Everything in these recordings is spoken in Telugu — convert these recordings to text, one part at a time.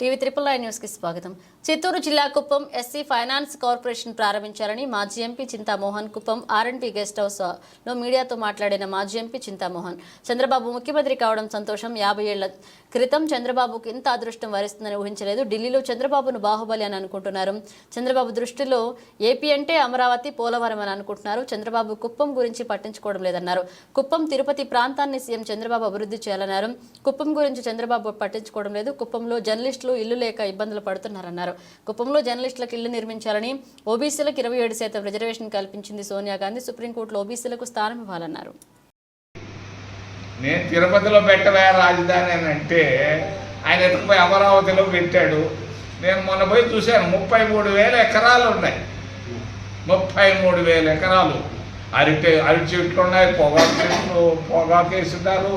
టీవీ త్రిపుల్ ఐ న్యూస్కి స్వాగతం. చిత్తూరు జిల్లా కుప్పం ఎస్సీ ఫైనాన్స్ కార్పొరేషన్ ప్రారంభించారని మాజీ ఎంపీ చింతామోహన్ కుప్పం ఆర్ఎండ్బి గెస్ట్ హౌస్లో మీడియాతో మాట్లాడిన మాజీ ఎంపీ చింతామోహన్. చంద్రబాబు ముఖ్యమంత్రి కావడం సంతోషం. యాభై ఏళ్ళ క్రితం చంద్రబాబుకు ఇంత అదృష్టం వరిస్తుందని ఊహించలేదు. ఢిల్లీలో చంద్రబాబును బాహుబలి అని అనుకుంటున్నారు. చంద్రబాబు దృష్టిలో ఏపీ అంటే అమరావతి పోలవరం అని అనుకుంటున్నారు. చంద్రబాబు కుప్పం గురించి పట్టించుకోవడం లేదన్నారు. కుప్పం తిరుపతి ప్రాంతాన్ని సీఎం చంద్రబాబు అభివృద్ధి చేయాలన్నారు. కుప్పం గురించి చంద్రబాబు పట్టించుకోవడం లేదు. కుప్పంలో జర్నలిస్టులు ఇల్లు లేక ఇబ్బందులు పడుతున్నారన్నారు. కుప్పంలో జర్నలిస్టులకు ఇల్లు నిర్మించాలని ఓబీసీలకు ఇరవై ఏడు శాతం రిజర్వేషన్ కల్పించింది సోనియా గాంధీ సుప్రీంకోర్టులో ఓబీసీలకు స్థానం ఇవ్వాలన్నారు. నేను తిరుపతిలో పెట్టవే రాజధాని అని అంటే ఆయన ఎత్తుకుపోయి అమరావతిలో పెట్టాడు. నేను మొన్న పోయి చూశాను ముప్పై మూడు వేల ఎకరాలు ఉన్నాయి. ముప్పై మూడు వేల ఎకరాలు. అరటి అరటి చెట్లు ఉన్నాయి పొగాకు చెట్లు పొగాకు వేస్తున్నారు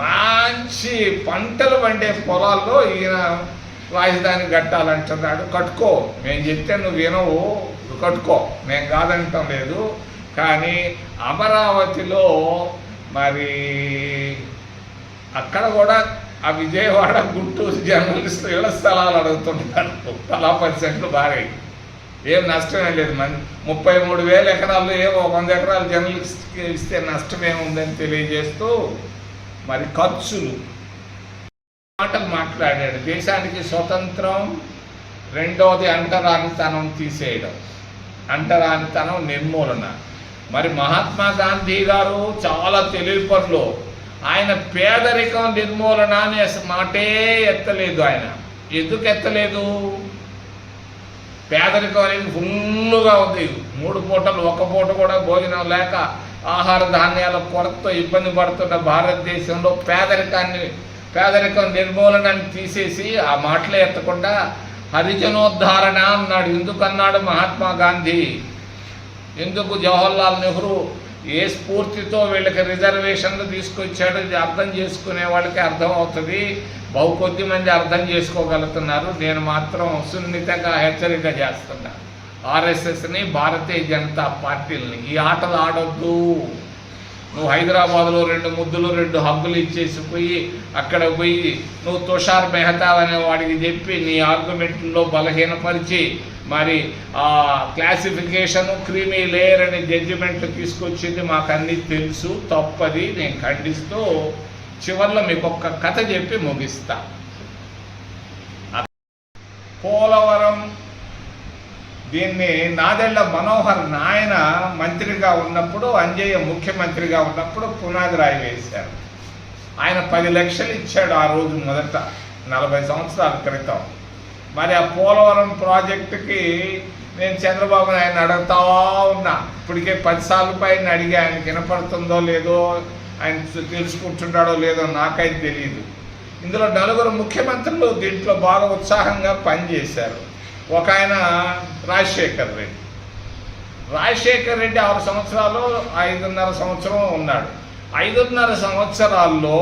మంచి పంటలు పండే పొలాల్లో ఈయన రాజధాని కట్టాలంటున్నాడు. కట్టుకో మేము చెప్తే నువ్వు వినవు కట్టుకో. మేము కాదంటం లేదు. కానీ అమరావతిలో మరి అక్కడ కూడా ఆ విజయవాడ గుంటూరు జర్నలిస్టులు ఇళ్ళ స్థలాలు అడుగుతున్నారు. తలా పది సెంట్లు భారీ. ఏం నష్టమే లేదు. మన ముప్పై మూడు వేల ఎకరాలు ఏవో వంద ఎకరాలు జర్నలిస్ట్కి ఇస్తే నష్టమేముందని తెలియజేస్తూ మరి ఖర్చులు మాటలు మాట్లాడాడు. దేశానికి స్వతంత్రం రెండవది అంటరానితనం తీసేయడం. అంటరానితనం నిర్మూలన. మరి మహాత్మా గాంధీ గారు చాలా తెలివిపరులు ఆయన పేదరికం నిర్మూలన అనే మాటే ఎత్తలేదు ఆయన. ఎందుకు ఎత్తలేదు? పేదరికం అనేది ఫుల్లుగా ఉంది. మూడు పూటలు ఒక పూట కూడా భోజనం లేక ఆహార ధాన్యాల కొరతతో ఇబ్బంది పడుతున్న భారతదేశంలో పేదరికాన్ని పేదరికం నిర్మూలనని తీసేసి ఆ మాటలే ఎత్తకుండా హరిజనోద్ధారణ అన్నాడు. ఎందుకు అన్నాడు మహాత్మా గాంధీ? ఎందుకు జవహర్లాల్ నెహ్రూ ఏ స్ఫూర్తితో వీళ్ళకి రిజర్వేషన్లు తీసుకొచ్చాడో ఇది అర్థం చేసుకునే వాళ్ళకి అర్థం అవుతుంది బహు కొద్ది మంది అర్థం చేసుకోగలుగుతున్నారు. నేను మాత్రం సున్నితంగా హెచ్చరిక చేస్తున్నా. ఆర్ఎస్ఎస్ని భారతీయ జనతా పార్టీలని. ఈ ఆటలు ఆడొద్దు. నువ్వు హైదరాబాద్లో రెండు ముద్దులు రెండు హగ్గులు ఇచ్చేసి పోయి అక్కడ పోయి నువ్వు తుషార్ మెహతా అనే వాడికి చెప్పి నీ ఆర్గ్యుమెంట్లో బలహీనపరిచి మరి ఆ క్లాసిఫికేషన్ క్రీమీ లేయర్ అనే జడ్జిమెంట్ తీసుకొచ్చింది మాకు అన్నీ తెలుసు తప్పది నేను ఖండిస్తూ చివర్లో మీకు ఒక్క కథ చెప్పి ముగిస్తా. పోలవరం దీన్ని నాదెళ్ళ మనోహర్ నాయన మంత్రిగా ఉన్నప్పుడు అంజయ్య ముఖ్యమంత్రిగా ఉన్నప్పుడు పునాది రాయి వేశారు. ఆయన పది లక్షలు ఇచ్చాడు ఆ రోజు మొదట నలభై సంవత్సరాల క్రితం. మరి ఆ పోలవరం ప్రాజెక్టుకి నేను చంద్రబాబు నాయన అడుగుతా ఉన్నా. ఇప్పటికే పదిసార్లు పైన అడిగి ఆయన వినపడుతుందో లేదో ఆయన తెలుసుకుంటున్నాడో లేదో నాకైతే తెలియదు ఇందులో నలుగురు ముఖ్యమంత్రులు దీంట్లో బాగా ఉత్సాహంగా పనిచేశారు. ఒక ఆయన రాజశేఖర్ రెడ్డి. రాజశేఖర్ రెడ్డి ఆరు సంవత్సరాలు ఐదున్నర సంవత్సరం ఉన్నాడు. ఐదున్నర సంవత్సరాల్లో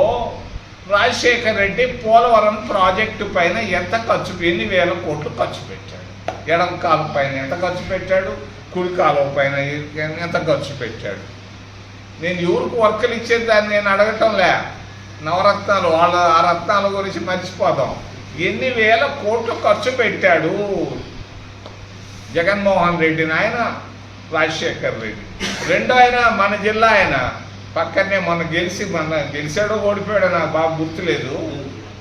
రాజశేఖర్ రెడ్డి పోలవరం ప్రాజెక్టు పైన ఎంత ఖర్చు ఎన్ని వేల కోట్లు ఖర్చు పెట్టాడు? ఎడం కాలువ పైన ఎంత ఖర్చు పెట్టాడు? కుడి కాలువ పైన ఎంత ఖర్చు పెట్టాడు? నేను ఎవరికి వర్కులు ఇచ్చేది దాన్ని నేను అడగటం లే నవరత్నాలు వాళ్ళ ఆ రత్నాల గురించి మర్చిపోదాం. ఎన్ని వేల కోట్లు ఖర్చు పెట్టాడు? జగన్మోహన్ రెడ్డిని ఆయన రాజశేఖర్ రెడ్డి. రెండో ఆయన మన జిల్లా ఆయన పక్కనే మొన్న గెలిచి మన గెలిచాడో ఓడిపోయాడో నాకు బాగా గుర్తులేదు.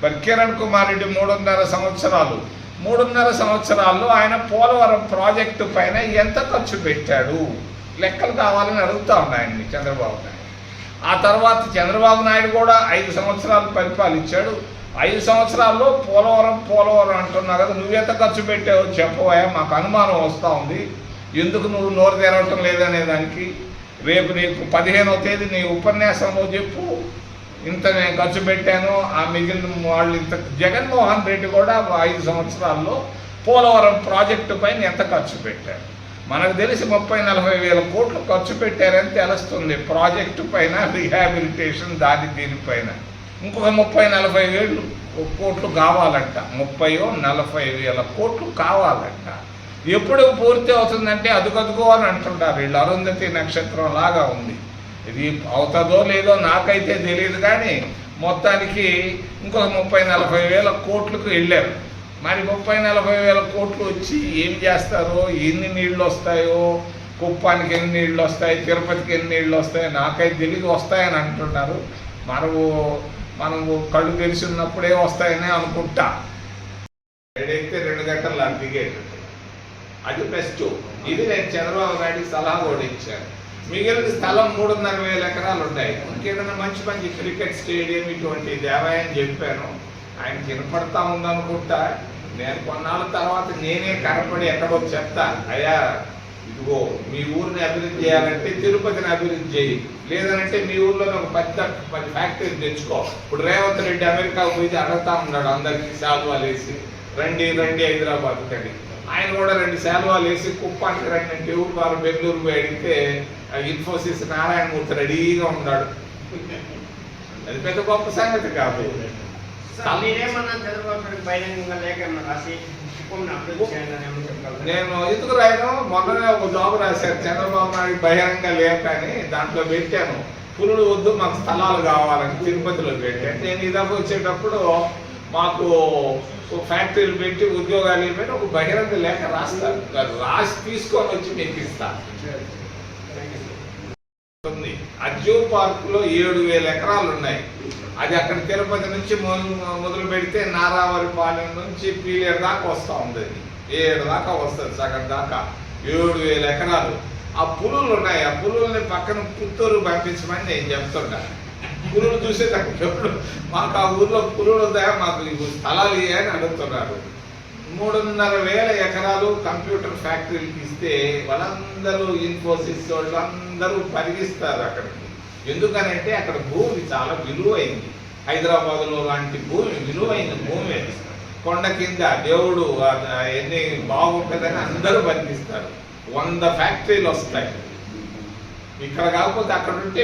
మరి కిరణ్ కుమార్ రెడ్డి మూడున్నర సంవత్సరాలు. మూడున్నర సంవత్సరాల్లో ఆయన పోలవరం ప్రాజెక్టు పైన ఎంత ఖర్చు పెట్టాడు? లెక్కలు కావాలని అడుగుతా ఉన్నాయండి చంద్రబాబు నాయుడు. ఆ తర్వాత చంద్రబాబు నాయుడు కూడా ఐదు సంవత్సరాలు పరిపాలించాడు. ఐదు సంవత్సరాల్లో పోలవరం పోలవరం అంటున్నావు కదా నువ్వెంత ఖర్చు పెట్టావో చెప్పవా మాకు అనుమానం వస్తూ ఉంది. ఎందుకు నువ్వు నోరు తెరవటం లేదనే దానికి? రేపు నీకు పదిహేనవ తేదీ నీ ఉపన్యాసంలో చెప్పు. ఇంత నేను ఖర్చు పెట్టాను ఆ మిగిలిన వాళ్ళు ఇంత జగన్మోహన్ రెడ్డి కూడా ఐదు సంవత్సరాల్లో పోలవరం ప్రాజెక్టు పైన ఎంత ఖర్చు పెట్టారు మనకు తెలిసి ముప్పై నలభై వేల కోట్లు ఖర్చు పెట్టారని తెలుస్తుంది. ప్రాజెక్టు పైన రిహాబిలిటేషన్ దాని దీనిపైన. ఇంకొక ముప్పై నలభై వేలు కోట్లు కావాలంట. ముప్పయో నలభై వేల కోట్లు కావాలంట. ఎప్పుడు పూర్తి అవుతుందంటే అదుగదుగో అని అంటుంటారు. వీళ్ళు అరుంధతి నక్షత్రం లాగా ఉంది. ఇది అవుతుందో లేదో నాకైతే తెలియదు కానీ మొత్తానికి ఇంకొక ముప్పై నలభై వేల కోట్లకు వెళ్ళారు. మరి ముప్పై నలభై వేల కోట్లు వచ్చి ఏం చేస్తారో? ఎన్ని నీళ్ళు వస్తాయో? కుప్పానికి ఎన్ని నీళ్ళు వస్తాయి? తిరుపతికి ఎన్ని నీళ్ళు వస్తాయో నాకైతే తెలియదు. వస్తాయని అంటున్నారు. మరో మనము కళ్ళు తెలిసి ఉన్నప్పుడే వస్తాయని అనుకుంటా. ఏడైతే రెండు గంటలు నాకు దిగేటట్టు అది బెస్ట్ ఇది నేను చంద్రబాబు నాయుడికి సలహా కూడా ఇచ్చాను. మిగిలిన స్థలం మూడున్నర వేల ఎకరాలు ఉన్నాయి. ఇంకేదైనా మంచి మంచి క్రికెట్ స్టేడియం ఇటువంటి దేవాయని చెప్పాను. ఆయన వినపడతా ఉందనుకుంటా. నేను కొన్నాళ్ళ తర్వాత నేనే కనపడి ఎక్కడో చెప్తా. అయ్యా ఇదిగో మీ ఊరిని అభివృద్ధి చేయాలంటే తిరుపతిని అభివృద్ధి చేయి. లేదనంటే మీ ఊర్లో ఒక పెద్ద పది ఫ్యాక్టరీ తెచ్చుకో. ఇప్పుడు రేవంత్ రెడ్డి అమెరికా పోయి అడుగుతా ఉన్నాడు అందరికి శాలువాలు వేసి రండి రండి హైదరాబాద్ కండి ఆయన కూడా రెండు శాలువాలు వేసి కుప్పానికి రండి అంటే ఊరు వారు బెంగళూరు పోయి అడిగితే ఇన్ఫోసిస్ నారాయణమూర్తి రెడీగా ఉన్నాడు. అది పెద్ద గొప్ప సంగతి కాదు. మీరేమన్నా చంద్రబాబు బహిరంగంగా లేఖ రాసి నేను ఎందుకు రాయను? మొన్ననే ఒక జాబ్ రాశాను చంద్రబాబు నాయుడు బహిరంగ లేఖ అని దాంట్లో పెట్టాను. పురుడు వద్దు మాకు స్థలాలు కావాలని తిరుపతిలో పెట్టాను. నేను ఇదాక వచ్చేటప్పుడు మాకు ఫ్యాక్టరీలు పెట్టి ఉద్యోగాలు పెట్టి ఒక బహిరంగ లేఖ రాస్తాను రాసి తీసుకొని వచ్చి మీకు ఇస్తాను ఉంది అజ్యూ పార్క్లో ఏడు వేల ఎకరాలు ఉన్నాయి. అది అక్కడ తిరుపతి నుంచి మొదలు పెడితే నారావరిపాలెం నుంచి పీలేరు దాకా వస్తూ ఉంది అది. ఏడు దాకా వస్తుంది సగం దాకా. ఏడు వేల ఎకరాలు. ఆ పులులు ఉన్నాయి. ఆ పులుల్ని పక్కన పుత్తూరు పంపించమని నేను చెప్తున్నా. పులులు చూసేటప్పుడు ఎవరు? మాకు ఆ ఊర్లో పులులు ఉన్నాయా మాకు స్థలాలు అని అడుగుతున్నారు. మూడున్నర వేల ఎకరాలు కంప్యూటర్ ఫ్యాక్టరీకి ఇస్తే వాళ్ళందరూ ఇన్ఫోసిస్ వాళ్ళు అందరూ పరిగిస్తారు అక్కడికి. ఎందుకనంటే అక్కడ భూమి చాలా విలువైంది. హైదరాబాద్లో లాంటి భూమి విలువైన భూమి కొండ కింద దేవుడు ఎన్ని బాగుంటుందని అందరూ బతికిస్తారు వంద ఫ్యాక్టరీలు వస్తాయి. ఇక్కడ కాకపోతే అక్కడ ఉంటే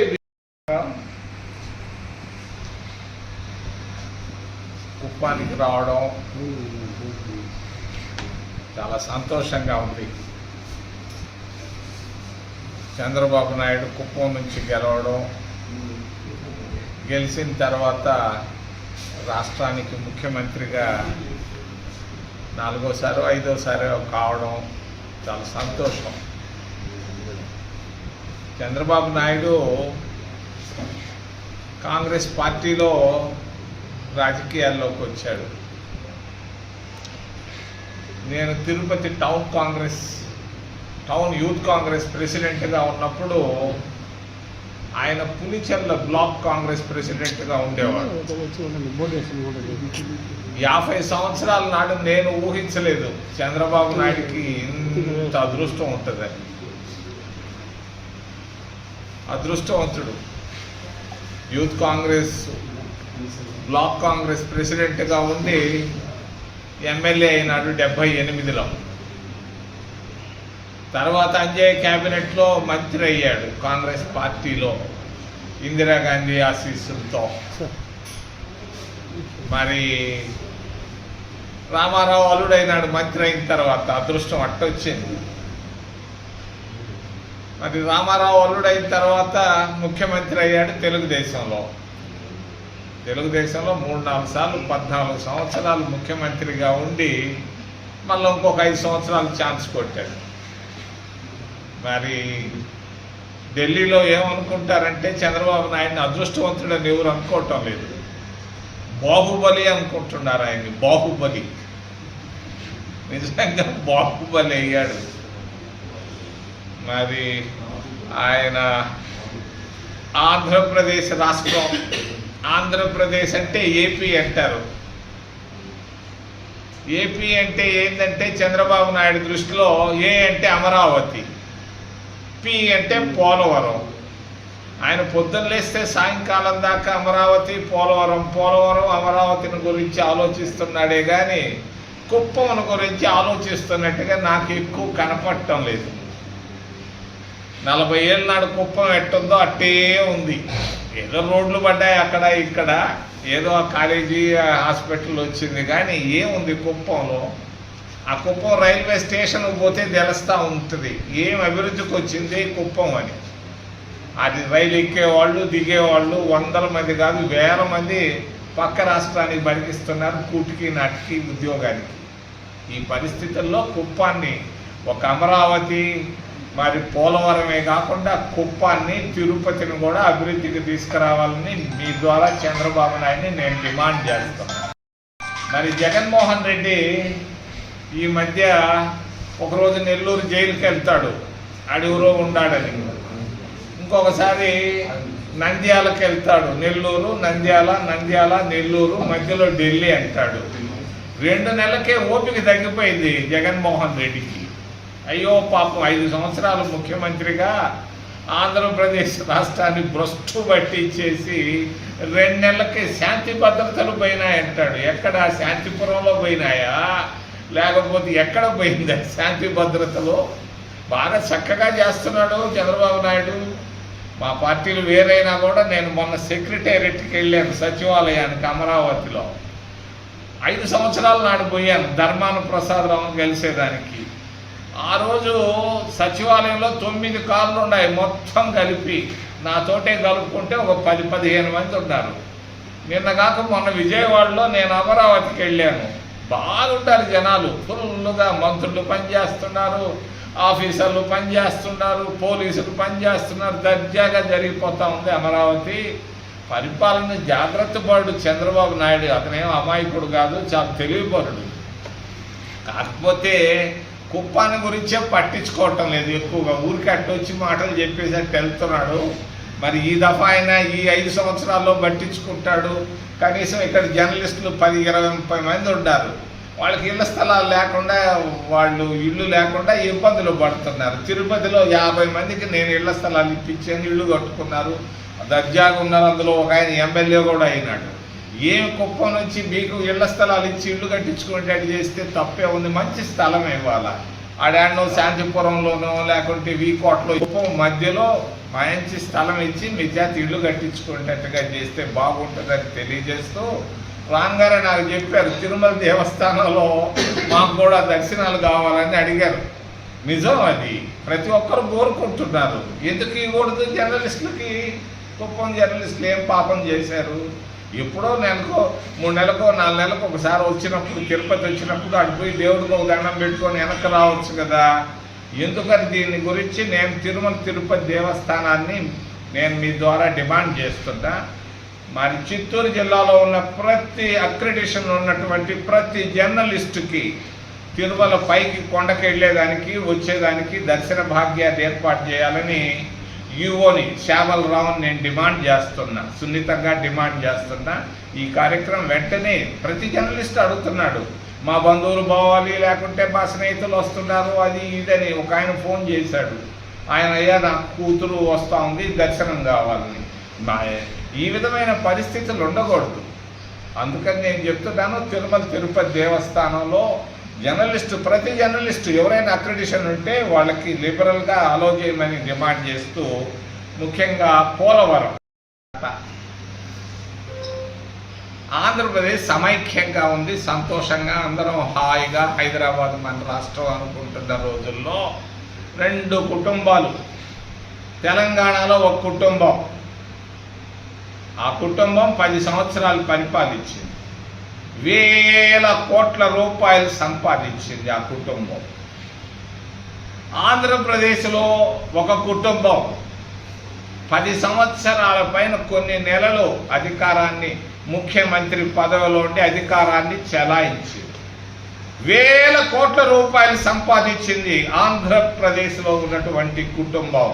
కుప్పానికి రావడం చాలా సంతోషంగా ఉంది. చంద్రబాబు నాయుడు కుప్పం నుంచి గెలవడం గెలిచిన తర్వాత రాష్ట్రానికి ముఖ్యమంత్రిగా నాలుగోసారో ఐదోసారో కావడం చాలా సంతోషం. చంద్రబాబు నాయుడు కాంగ్రెస్ పార్టీలో రాజకీయాల్లోకి వచ్చాడు. నేను Tirupati town Congress town youth Congress ప్రెసిడెంట్గా ఉన్నప్పుడు ఆయన పులిచెర్ల బ్లాక్ కాంగ్రెస్ ప్రెసిడెంట్గా ఉండేవాడు. యాభై సంవత్సరాల నాడు నేను ఊహించలేదు చంద్రబాబు నాయుడికి ఇంత అదృష్టం ఉంటుంది. అదృష్టవంతుడు. యూత్ కాంగ్రెస్ బ్లాక్ కాంగ్రెస్ ప్రెసిడెంట్గా ఉండి ఎమ్మెల్యే అయినాడు డెబ్బై ఎనిమిదిలో. తర్వాత అంజయ్ క్యాబినెట్లో మంత్రి అయ్యాడు కాంగ్రెస్ పార్టీలో ఇందిరాగాంధీ ఆశీస్సులతో. మరి రామారావు అల్లుడైనాడు మంత్రి అయిన తర్వాత అదృష్టం అట్టొచ్చింది. మరి రామారావు అల్లుడైన తర్వాత ముఖ్యమంత్రి అయ్యాడు తెలుగుదేశంలో. తెలుగుదేశంలో మూడు నాలుగు సార్లు పద్నాలుగు సంవత్సరాలు ముఖ్యమంత్రిగా ఉండి మళ్ళీ ఇంకొక ఐదు సంవత్సరాలు ఛాన్స్ కొట్టాడు. మరి ఢిల్లీలో ఏమనుకుంటారంటే చంద్రబాబు నాయుడిని అదృష్టవంతుడని ఎవరు అనుకోవటం లేదు. బాహుబలి అనుకుంటున్నారు ఆయన్ని బాహుబలి. నిజంగా బాహుబలి అయ్యాడు. మరి ఆయన ఆంధ్రప్రదేశ్ రాష్ట్రం ఆంధ్రప్రదేశ్ అంటే ఏపీ అంటారు. ఏపీ అంటే ఏంటంటే చంద్రబాబు నాయుడు దృష్టిలో ఏ అంటే అమరావతి. పి అంటే పోలవరం. ఆయన పొద్దున్న లేస్తే సాయంకాలం దాకా అమరావతి పోలవరం పోలవరం అమరావతిని గురించి ఆలోచిస్తున్నాడే కానీ కుప్పం గురించి ఆలోచిస్తున్నట్టుగా నాకు ఎక్కువ కనపడటం లేదు. నలభై ఏళ్ళ నాడు కుప్పం ఎట్టుందో అట్టే ఉంది. ఏదో రోడ్లు పడ్డాయి అక్కడ ఇక్కడ. ఏదో కాలేజీ హాస్పిటల్ వచ్చింది కానీ ఏముంది కుప్పంలో? ఆ కుప్పం రైల్వే స్టేషన్ పోతే తెలుస్తూ ఉంటుంది. ఏం అభివృద్ధికి వచ్చింది? కుప్పం అని. అది రైలు ఎక్కేవాళ్ళు దిగేవాళ్ళు వందల మంది కాదు వేల మంది పక్క రాష్ట్రానికి బతికిస్తున్నారు కూటికి నాటికి ఉద్యోగానికి. ఈ పరిస్థితుల్లో కుప్పాన్ని ఒక అమరావతి మరి పోలవరమే కాకుండా కుప్పాన్ని తిరుపతిని కూడా అభివృద్ధికి తీసుకురావాలని మీ ద్వారా చంద్రబాబు నాయుడిని నేను డిమాండ్ చేస్తున్నాను. మరి జగన్మోహన్ రెడ్డి ఈ మధ్య ఒకరోజు నెల్లూరు జైలుకి వెళ్తాడు. అడవిలో ఉండాడని. ఇంకొకసారి నంద్యాలకు వెళ్తాడు. నెల్లూరు నంద్యాల నంద్యాల నెల్లూరు మధ్యలో ఢిల్లీ అంటాడు. రెండు నెలలకే ఓపిక తగ్గిపోయింది జగన్మోహన్ రెడ్డికి. అయ్యో పాపం ఐదు సంవత్సరాలు ముఖ్యమంత్రిగా ఆంధ్రప్రదేశ్ రాష్ట్రాన్ని భ్రష్టు పట్టించేసి రెండు నెలలకి శాంతి భద్రతలు పోయినాయంటాడు. ఎక్కడ? శాంతిపురంలో పోయినాయా? లేకపోతే ఎక్కడ పోయింది? శాంతి భద్రతలో? బాగా చక్కగా చేస్తున్నాడు చంద్రబాబు నాయుడు. మా పార్టీలు వేరైనా కూడా నేను మొన్న సెక్రటేరియట్కి వెళ్ళాను సచివాలయానికి అమరావతిలో. ఐదు సంవత్సరాల నాడు పోయాను ధర్మాన ప్రసాదరావు కలిసేదానికి. ఆ రోజు సచివాలయంలో తొమ్మిది కార్లు ఉన్నాయి మొత్తం కలిపి. నాతోటే కలుపుకుంటే ఒక పది పదిహేను మంది ఉన్నారు. నిన్న కాక మొన్న విజయవాడలో నేను అమరావతికి వెళ్ళాను. బాగుంటారు జనాలు. ఫుల్గా మంత్రులు పనిచేస్తున్నారు ఆఫీసర్లు పనిచేస్తున్నారు పోలీసులు పనిచేస్తున్నారు దర్జాగా జరిగిపోతా ఉంది అమరావతి. పరిపాలన జాగ్రత్త పడు చంద్రబాబు నాయుడు. అతనేం అమాయకుడు కాదు చాలా తెలివిపరుడు. కాకపోతే కుప్పాన్ని గురించే పట్టించుకోవటం లేదు ఎక్కువగా. ఊరికి అట్టు వచ్చి మాటలు చెప్పేసి వెళ్తున్నాడు మరి ఈ దఫా అయినా ఈ ఐదు సంవత్సరాల్లో పట్టించుకుంటాడు. కనీసం ఇక్కడ జర్నలిస్టులు పది ఇరవై ముప్పై మంది ఉంటారు వాళ్ళకి ఇళ్ళ స్థలాలు లేకుండా వాళ్ళు ఇల్లు లేకుండా ఇబ్బందులు పడుతున్నారు. తిరుపతిలో యాభై మందికి నేను ఇళ్ళ స్థలాలు ఇప్పించాను ఇల్లు కట్టుకున్నారు. దర్జాగా ఉన్నారు. అందులో ఒక ఆయన ఎమ్మెల్యే కూడా అయినాడు. ఏ కుప్పం నుంచి మీకు ఇళ్ళ స్థలాలు ఇచ్చి ఇల్లు కట్టించుకునేటట్టు చేస్తే తప్పే ఉంది. మంచి స్థలం ఇవ్వాలా. ఆడాడనో శాంతిపురంలోనో లేకుంటే వీకోట్లో కుప్పం మధ్యలో మంచి స్థలం ఇచ్చి మీ చేత ఇల్లు కట్టించుకునేటట్టుగా చేస్తే బాగుంటుందని తెలియజేస్తూ రాంగారే నాకు చెప్పారు తిరుమల దేవస్థానంలో మాకు కూడా దర్శనాలు కావాలని అడిగారు. నిజం అది. ప్రతి ఒక్కరు కోరుకుంటున్నారు. ఎందుకు ఇవ్వకూడదు జర్నలిస్టులకి? కుప్పం జర్నలిస్టులు ఏం పాపం చేశారు? ఎప్పుడో నెలకో మూడు నెలకో నాలుగు నెలలకు ఒకసారి వచ్చినప్పుడు తిరుపతి వచ్చినప్పుడు అటు పోయి దేవుడికి ఒక దండం పెట్టుకొని వెనక్కి రావచ్చు కదా. ఎందుకని దీని గురించి నేను తిరుమల తిరుపతి దేవస్థానాన్ని నేను మీ ద్వారా డిమాండ్ చేస్తున్నా. మరి చిత్తూరు జిల్లాలో ఉన్న ప్రతి అక్రిడిషన్ ఉన్నటువంటి ప్రతి జర్నలిస్టుకి తిరుమల పైకి కొండకి వెళ్ళేదానికి వచ్చేదానికి దర్శన భాగ్యాన్ని ఏర్పాటు చేయాలని యుఓని శ్యామల రావుని నేను డిమాండ్ చేస్తున్నా సున్నితంగా డిమాండ్ చేస్తున్నా. ఈ కార్యక్రమం వెంటనే ప్రతి జర్నలిస్ట్ అడుగుతున్నాడు. మా బంధువులు పోవాలి లేకుంటే మా స్నేహితులు వస్తున్నారు అది ఇదని ఒక ఆయన ఫోన్ చేశాడు. ఆయన అయ్యా నా కూతురు వస్తూ ఉంది దర్శనం కావాలని ఈ విధమైన పరిస్థితులు ఉండకూడదు. అందుకని నేను చెప్తున్నాను తిరుమల తిరుపతి దేవస్థానంలో జర్నలిస్టు ప్రతి జర్నలిస్టు ఎవరైనా అక్రిడిషన్ ఉంటే వాళ్ళకి లిబరల్గా అలో చేయమని డిమాండ్ చేస్తూ ముఖ్యంగా పోలవరం. ఆంధ్రప్రదేశ్ సమైక్యంగా ఉంది సంతోషంగా అందరం హాయిగా హైదరాబాద్ మన రాష్ట్రం అనుకుంటున్న రోజుల్లో రెండు కుటుంబాలు. తెలంగాణలో ఒక కుటుంబం. ఆ కుటుంబం పది సంవత్సరాలు పరిపాలించింది. వేల కోట్ల రూపాయలు సంపాదించింది ఆ కుటుంబం. ఆంధ్రప్రదేశ్లో ఒక కుటుంబం. పది సంవత్సరాల పైన కొన్ని నెలలు అధికారాన్ని ముఖ్యమంత్రి పదవిలో ఉండి అధికారాన్ని చెలాయించింది. వేల కోట్ల రూపాయలు సంపాదించింది ఆంధ్రప్రదేశ్లో ఉన్నటువంటి కుటుంబం.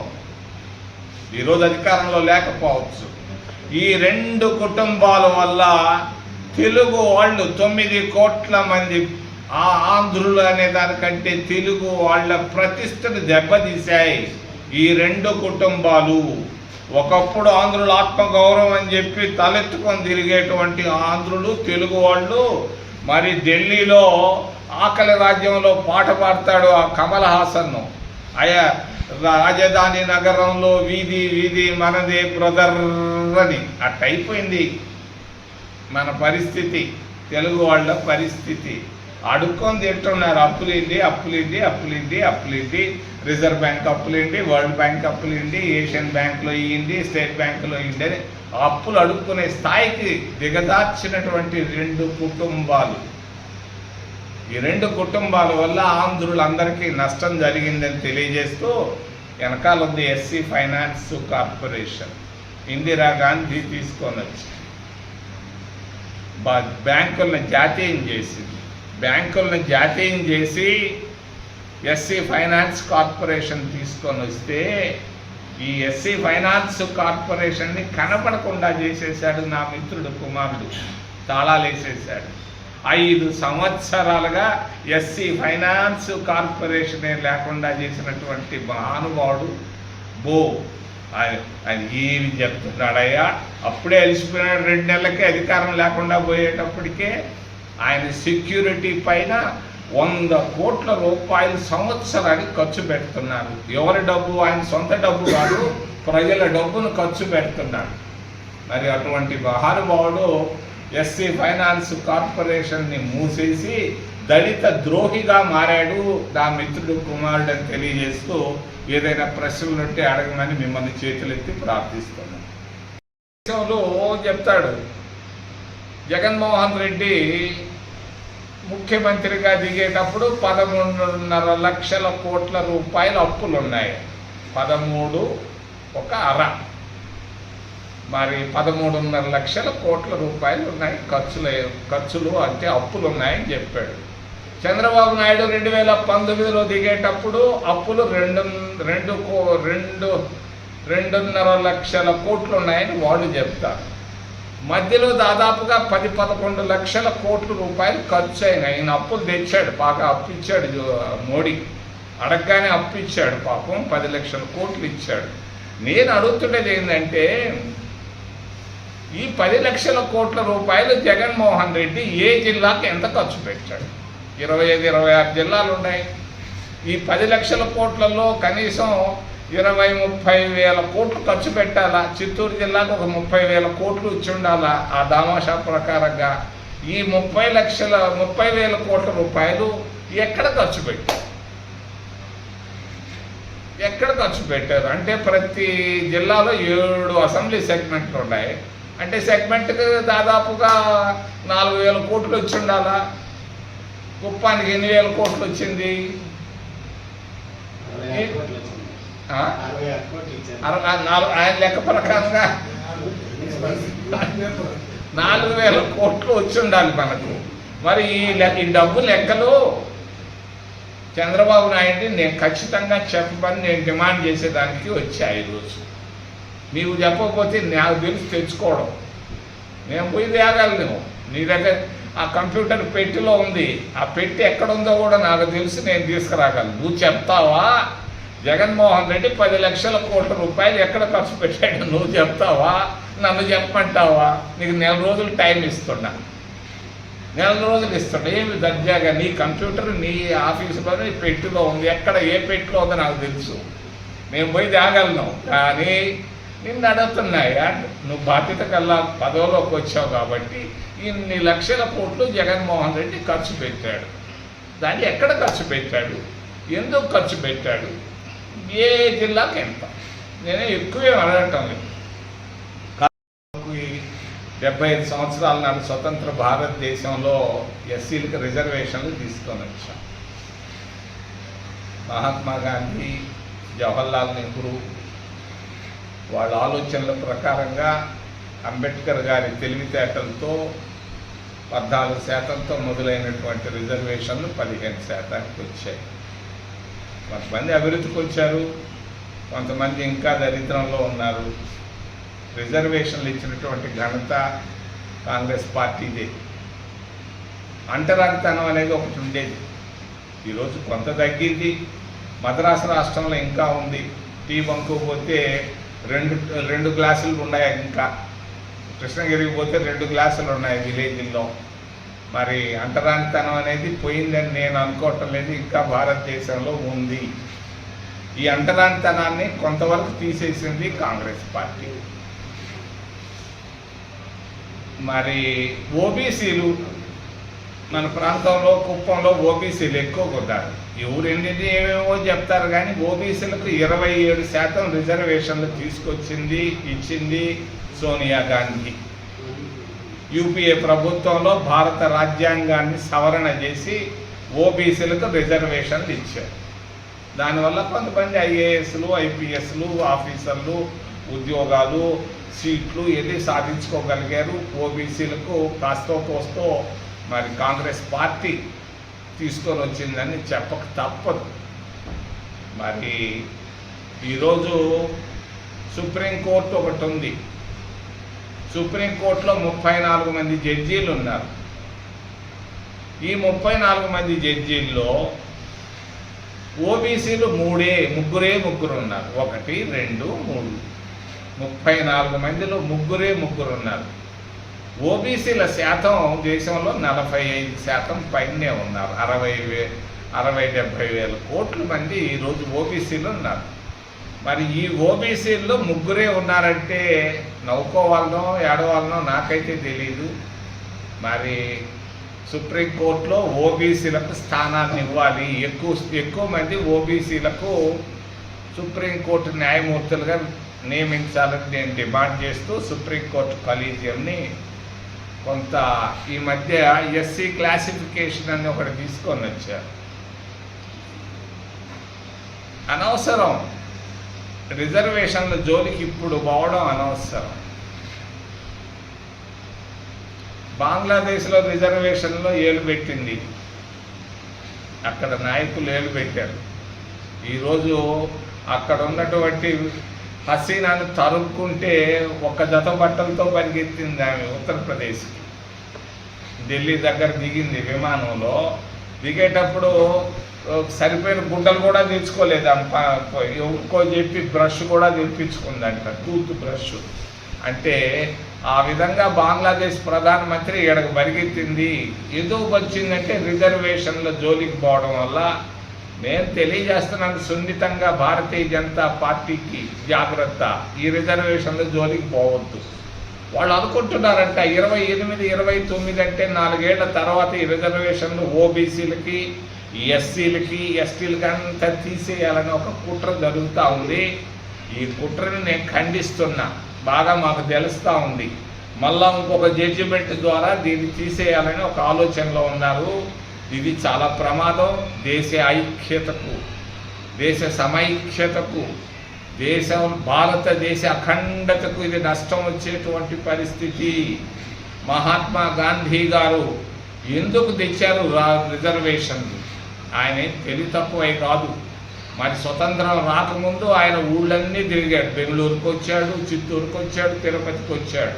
ఈరోజు అధికారంలో లేకపోవచ్చు. ఈ రెండు కుటుంబాల వల్ల తెలుగు వాళ్ళు తొమ్మిది కోట్ల మంది ఆ ఆంధ్రులు అనే దానికంటే తెలుగు వాళ్ళ ప్రతిష్టను దెబ్బతీశాయి. ఈ రెండు కుటుంబాలు ఒకప్పుడు ఆంధ్రుల ఆత్మగౌరవం అని చెప్పి తలెత్తుకొని తిరిగేటువంటి ఆంధ్రులు తెలుగు వాళ్ళు. మరి ఢిల్లీలో ఆకలి రాజ్యంలో పాట పాడతాడు ఆ కమల్ హాసన్ అయ్యా రాజధాని నగరంలో వీధి వీధి మనదే బ్రదర్ అని. అట్టయిపోయింది మన పరిస్థితి తెలుగు వాళ్ళ పరిస్థితి. అడుక్కొని తింటున్నారు. అప్పులేంటి అప్పులేంటి అప్పులేంటి అప్పులేంటి రిజర్వ్ బ్యాంక్ అప్పులేంటి వరల్డ్ బ్యాంక్ అప్పులేంటి ఏషియన్ బ్యాంక్లో ఇయ్యండి స్టేట్ బ్యాంకులో ఇయ్యండి అని అప్పులు అడుక్కునే స్థాయికి దిగదార్చినటువంటి రెండు కుటుంబాలు. ఈ రెండు కుటుంబాల వల్ల ఆంధ్రులందరికీ నష్టం జరిగిందని తెలియజేస్తూ వెనకాల ఉంది SC finance corporation. Indira Gandhi తీసుకొని వచ్చి బా- బ్యాంకులను జాతీయం చేసింది. బ్యాంకులను జాతీయం చేసి ఎస్సీ ఫైనాన్స్ కార్పొరేషన్ తీసుకొని వస్తే ఈ ఎస్సీ ఫైనాన్స్ కార్పొరేషన్ని కనపడకుండా చేసేసాడు నా మిత్రుడు కుమారుడు. తాళాలేసేసాడు ఐదు సంవత్సరాలుగా ఎస్సీ ఫైనాన్స్ కార్పొరేషనే లేకుండా చేసినటువంటి మహానుభావుడు బో. అది ఆయన ఏమి చెప్తున్నాడయ్యా? అప్పుడే అలిసిపోయినాడు. రెండు నెలలకే అధికారం లేకుండా పోయేటప్పటికే ఆయన సెక్యూరిటీ పైన వంద కోట్ల రూపాయలు సంవత్సరానికి ఖర్చు పెడుతున్నారు. ఎవరి డబ్బు? ఆయన సొంత డబ్బు కాదు ప్రజల డబ్బును ఖర్చు పెడుతున్నారు మరి అటువంటి మహానుభావుడు ఎస్సీ ఫైనాన్స్ కార్పొరేషన్ని మూసేసి దళిత ద్రోహిగా మారాడు. నా మిత్రుడు కుమారుడు అని తెలియజేస్తూ ఏదైనా ప్రశ్నలు ఉంటే అడగమని మిమ్మల్ని చేతులెత్తి ప్రార్థిస్తున్నాను. దేశంలో చెప్తాడు. జగన్మోహన్ రెడ్డి ముఖ్యమంత్రిగా దిగేటప్పుడు పదమూడున్నర లక్షల కోట్ల రూపాయల అప్పులు ఉన్నాయి పదమూడు ఒక అర. మరి పదమూడున్నర లక్షల కోట్ల రూపాయలు ఉన్నాయి. ఖర్చులు ఖర్చులు అంటే అప్పులు ఉన్నాయని చెప్పాడు. చంద్రబాబు నాయుడు రెండు వేల పంతొమ్మిదిలో దిగేటప్పుడు అప్పులు రెండు రెండు కో రెండు రెండున్నర లక్షల కోట్లు ఉన్నాయని వాళ్ళు చెప్తారు. మధ్యలో దాదాపుగా పది పదకొండు లక్షల కోట్ల రూపాయలు ఖర్చు అయినాయి ఆయన అప్పులు తెచ్చాడు బాగా అప్పు ఇచ్చాడు మోడీ. అడగగానే అప్పు ఇచ్చాడు పాపం పది లక్షల కోట్లు ఇచ్చాడు. నేను అడుగుతున్నది ఏంటంటే ఈ పది లక్షల కోట్ల రూపాయలు జగన్మోహన్ రెడ్డి ఏ జిల్లాకి ఎంత ఖర్చు పెట్టాడు? ఇరవై ఐదు ఇరవై ఆరు జిల్లాలు ఉన్నాయి. ఈ పది లక్షల కోట్లలో కనీసం ఇరవై ముప్పై వేల కోట్లు ఖర్చు పెట్టాలా? చిత్తూరు జిల్లాకు ఒక ముప్పై వేల కోట్లు ఇచ్చి ఉండాలా? ఆ దామాషా ప్రకారంగా ఈ ముప్పై లక్షల ముప్పై వేల కోట్ల రూపాయలు ఎక్కడ ఖర్చు పెట్టారు? ఎక్కడ ఖర్చు పెట్టారు? అంటే ప్రతి జిల్లాలో ఏడు అసెంబ్లీ సెగ్మెంట్లు ఉన్నాయి. అంటే సెగ్మెంట్కి దాదాపుగా నాలుగు వేల కోట్లు వచ్చి ఉండాలా? కుప్పానికి ఎన్ని వేల కోట్లు వచ్చింది. నాలుగు ఆయన లెక్క ప్రకారంగా నాలుగు వేల కోట్లు వచ్చి ఉండాలి మనకు. మరి ఈ లెక్క ఈ డబ్బు లెక్కలు చంద్రబాబు నాయుడిని నేను ఖచ్చితంగా చెప్పమని నేను డిమాండ్ చేసేదానికి వచ్చా ఈరోజు. నీవు చెప్పకపోతే నాకు తెలిసి తెచ్చుకోవడం. నేను పోయి తేగలను నీ దగ్గర ఆ కంప్యూటర్ పెట్టిలో ఉంది. ఆ పెట్టి ఎక్కడ ఉందో కూడా నాకు తెలిసి నేను తీసుకురాగలను. నువ్వు చెప్తావా? జగన్మోహన్ రెడ్డి పది లక్షల కోట్ల రూపాయలు ఎక్కడ ఖర్చు పెట్టాడు నువ్వు చెప్తావా? నన్ను చెప్పమంటావా? నీకు నెల రోజులు టైం ఇస్తున్నా. నెల రోజులు ఇస్తున్నా. ఏమి దర్జాగా? నీ కంప్యూటర్ నీ ఆఫీసులో నీ పెట్టిలో ఉంది. ఎక్కడ ఏ పెట్టిలో ఉందో నాకు తెలుసు. నేను పోయి తేగలను. కానీ నిన్ను అడుగుతున్నాయా? నువ్వు బాధ్యత కల్లా పదవిలోకి వచ్చావు కాబట్టి ఇన్ని లక్షల కోట్లు జగన్మోహన్ రెడ్డి ఖర్చు పెట్టాడు. దాన్ని ఎక్కడ ఖర్చు పెట్టాడు? ఎందుకు ఖర్చు పెట్టాడు? ఏ జిల్లాకి ఎంత? నేనే ఎక్కువే అడగటం లేదు. డెబ్బై ఐదు సంవత్సరాల నాడు స్వతంత్ర భారతదేశంలో ఎస్సీలకు రిజర్వేషన్లు తీసుకొని వచ్చాం. మహాత్మా గాంధీ జవహర్లాల్ నెహ్రూ వాళ్ళ ఆలోచనల ప్రకారంగా అంబేద్కర్ గారి తెలివితేటలతో పద్నాలుగు శాతంతో మొదలైనటువంటి రిజర్వేషన్లు పదిహేను శాతానికి వచ్చాయి. కొంతమంది అభివృద్ధికి వచ్చారు కొంతమంది ఇంకా దరిద్రంలో ఉన్నారు. రిజర్వేషన్లు ఇచ్చినటువంటి ఘనత కాంగ్రెస్ పార్టీదే. అంటరానితనం అనేది ఒకటి ఉండేది. ఈరోజు కొంత తగ్గింది. మద్రాసు రాష్ట్రంలో ఇంకా ఉంది. టీ బంకు పోతే రెండు రెండు గ్లాసులు ఉన్నాయి ఇంకా? కృష్ణగిరికి పోతే రెండు గ్లాసులు ఉన్నాయి విలేజ్లో? మరి అంటరానితనం అనేది పోయిందని నేను అనుకోవటం లేదు. ఇంకా భారతదేశంలో ఉంది. ఈ అంటరానితనాన్ని కొంతవరకు తీసేసింది కాంగ్రెస్ పార్టీ. మరి ఓబీసీలు మన ప్రాంతంలో కుప్పంలో ఓబీసీలు ఎక్కువ కొట్టారు. ఎవరెన్నిటి ఏమేమో చెప్తారు కానీ ఓబీసీలకు ఇరవై ఏడు శాతం రిజర్వేషన్లు తీసుకొచ్చింది ఇచ్చింది సోనియా గాంధీ. యూపీఏ ప్రభుత్వంలో భారత రాజ్యాంగాన్ని సవరణ చేసి ఓబీసీలకు రిజర్వేషన్లు ఇచ్చారు. దానివల్ల కొంతమంది ఐఏఎస్లు ఐపీఎస్లు ఆఫీసర్లు ఉద్యోగాలు సీట్లు ఇది సాధించుకోగలిగారు? ఓబీసీలకు కాస్తో కోస్తో మరి కాంగ్రెస్ పార్టీ తీసుకొని వచ్చిందని చెప్పక తప్పదు. మరి ఈరోజు సుప్రీంకోర్టు ఒకటి ఉంది. సుప్రీంకోర్టులో ముప్పై నాలుగు మంది జడ్జీలు ఉన్నారు. ఈ ముప్పై నాలుగు మంది జడ్జీల్లో ఓబీసీలు మూడే ముగ్గురే ముగ్గురు ఉన్నారు ఒకటి రెండు మూడు. ముప్పై నాలుగు మందిలో ముగ్గురే ముగ్గురు ఉన్నారు ఓబీసీల శాతం దేశంలో నలభై ఐదు శాతం పైనే ఉన్నారు. అరవై వే అరవై డెబ్భై వేల కోట్ల మంది ఈరోజు ఓబీసీలు ఉన్నారు. మరి ఈ ఓబీసీల్లో ముగ్గురే ఉన్నారంటే నవ్వుకోవాలనో ఏడవాలనో నాకైతే తెలియదు మరి సుప్రీంకోర్టులో ఓబీసీలకు స్థానాన్ని ఇవ్వాలి. ఎక్కువ ఎక్కువ మంది ఓబీసీలకు సుప్రీంకోర్టు న్యాయమూర్తులుగా నియమించాలని నేను డిమాండ్ చేస్తూ సుప్రీంకోర్టు కలీజియంని కొంత ఈ మధ్య ఎస్సీ క్లాసిఫికేషన్ అని ఒకటి తీసుకొని వచ్చారు. అనవసరం. రిజర్వేషన్ల జోలికి ఇప్పుడు పోవడం అనవసరం. బంగ్లాదేశ్లో రిజర్వేషన్లో ఏలు పెట్టింది. అక్కడ నాయకులు ఏలు పెట్టారు. ఈరోజు అక్కడ ఉన్నటువంటి హసీనాను తరుక్కుంటే ఒక జత బట్టలతో పరిగెత్తింది ఆమె ఉత్తరప్రదేశ్కి. ఢిల్లీ దగ్గర దిగింది విమానంలో. దిగేటప్పుడు సరిపోయిన గుడ్డలు కూడా తెచ్చుకోలేదు ఇంకో ఎవరికో చెప్పి బ్రష్ కూడా తెప్పించుకుందంట టూత్ బ్రష్. అంటే ఆ విధంగా బంగ్లాదేశ్ ప్రధానమంత్రి ఇక్కడికి పరిగెత్తింది ఏదో వచ్చిందంటే రిజర్వేషన్ల జోలికి పోవడం వల్ల నేను తెలియజేస్తున్నాను సున్నితంగా భారతీయ జనతా పార్టీకి జాగ్రత్త. ఈ రిజర్వేషన్ల జోలికి పోవద్దు. వాళ్ళు అనుకుంటున్నారంట ఇరవై ఎనిమిది ఇరవై తొమ్మిది అంటే నాలుగేళ్ళ తర్వాత ఈ రిజర్వేషన్లు ఓబీసీలకి ఎస్సీలకి ఎస్టీలకి అంతా తీసేయాలని ఒక కుట్ర జరుగుతూ ఉంది. ఈ కుట్రని నేను ఖండిస్తున్నా. బాగా మాకు తెలుస్తూ ఉంది. మళ్ళా ఇంకొక జడ్జిమెంట్ ద్వారా దీన్ని తీసేయాలని ఒక ఆలోచనలో ఉన్నారు. ఇది చాలా ప్రమాదం. దేశ ఐక్యతకు దేశ సమైక్యతకు దేశం భారతదేశ అఖండతకు ఇది నష్టం వచ్చేటువంటి పరిస్థితి. మహాత్మా గాంధీ గారు ఎందుకు తెచ్చారు రా- రిజర్వేషన్లు? ఆయన ఏం తెలివి తక్కువే కాదు. మరి స్వతంత్రం రాకముందు ఆయన ఊళ్ళన్నీ తిరిగాడు. బెంగళూరుకు వచ్చాడు చిత్తూరుకు వచ్చాడు తిరుపతికి వచ్చాడు